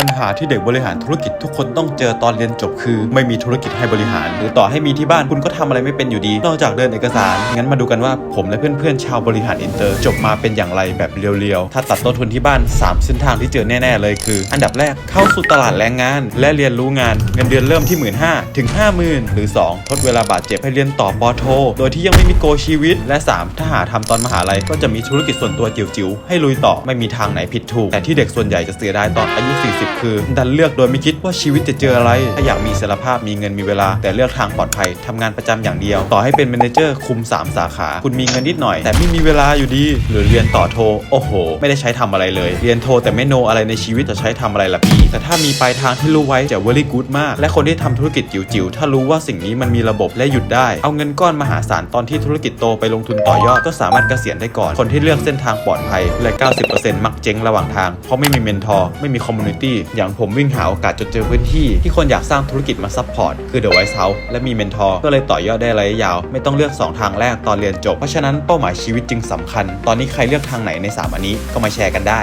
ปัญหาที่เด็กบริหารธุรกิจทุกคนต้องเจอตอนเรียนจบคือ ไม่มีธุรกิจให้บริหาร หรือต่อให้มีที่บ้านคุณก็ทำอะไรไม่เป็นอยู่ดี นอกจากเดินเอกสาร งั้นมาดูกันว่าผมและเพื่อนๆชาวบริหารอินเตอร์จบมาเป็นอย่างไรแบบเรียวๆ ถ้าตัดต้นทุนที่บ้าน 3 เส้นทางที่เจอแน่ๆเลยคือ อันดับแรกเข้าสู่ตลาดแรงงาน และเรียนรู้งานเงินเดือนเริ่มที่ 1 5ื่นถึง50,000หรือ 2 ทดเวลาบาดเจ็บให้เรียนต่อปอโท โดยที่ยังไม่มีโกชีวิต และ 3 ถ้าหาทำตอนมหาลัยก็จะมีธุรกิจส่วนตัวจิ๋วๆให้ลุยต่อไม่มีทางไหนผิดถูกแต่ที่เด็กส่วนใหญ่จะเสียดายตอนอายุ40คือ ดันเลือกโดยไม่คิดว่าชีวิตจะเจออะไร ถ้าอยากมีอิสรภาพมีเงินมีเวลา แต่เลือกทางปลอดภัยทำงานประจำอย่างเดียว ต่อให้เป็นเมเนเจอร์คุม 3 สาขา คุณมีเงินนิดหน่อย แต่ไม่มีเวลาอยู่ดี หรือเรียนต่อโท โอ้โห ไม่ได้ใช้ทำอะไรเลย เรียนโทแต่ไม่โนอะไรในชีวิตจะใช้ทำอะไรล่ะพี่ แต่ถ้ามีปลายทางที่รู้ไว้จะ very good มาก และคนที่ทำธุรกิจจิ๋วๆถ้ารู้ว่าสิ่งนี้มันมีระบบและหยุดได้ เอาเงินก้อนมหาศาลตอนที่ธุรกิจโตไปลงทุนต่อยอดก็สามารถเกษียณได้ก่อน คนที่เลือกเส้นทางปลอดภัยและ 90%มักเจ๊งระหว่างทางเพราะไม่มีเมนทอร์ไม่มีคอมมูนิตีอย่างผมวิ่งหาโอกาสจนเจอพื้นที่ที่คนอยากสร้างธุรกิจมาซัพพอร์ตคือ The White House และมีเมนทอร์ก็เลยต่อยอดได้ระยะยาว ไม่ต้องเลือก 2 ทางแรกตอนเรียนจบ เพราะฉะนั้นเป้าหมายชีวิตจึงสำคัญ ตอนนี้ใครเลือกทางไหนใน 3 อันนี้ก็มาแชร์กันได้